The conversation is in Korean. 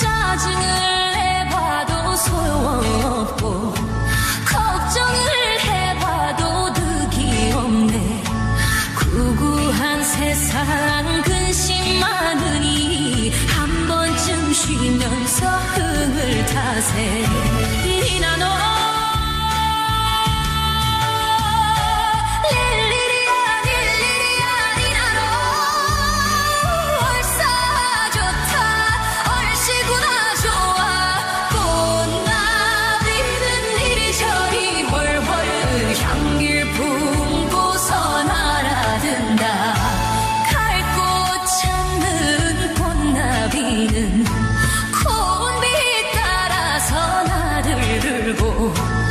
짜증을 내봐도 소용없고 걱정을 해봐도 득이 없네. 구구한 세상 근심 많으니 한 번쯤 쉬면서 흥을 타세 amor.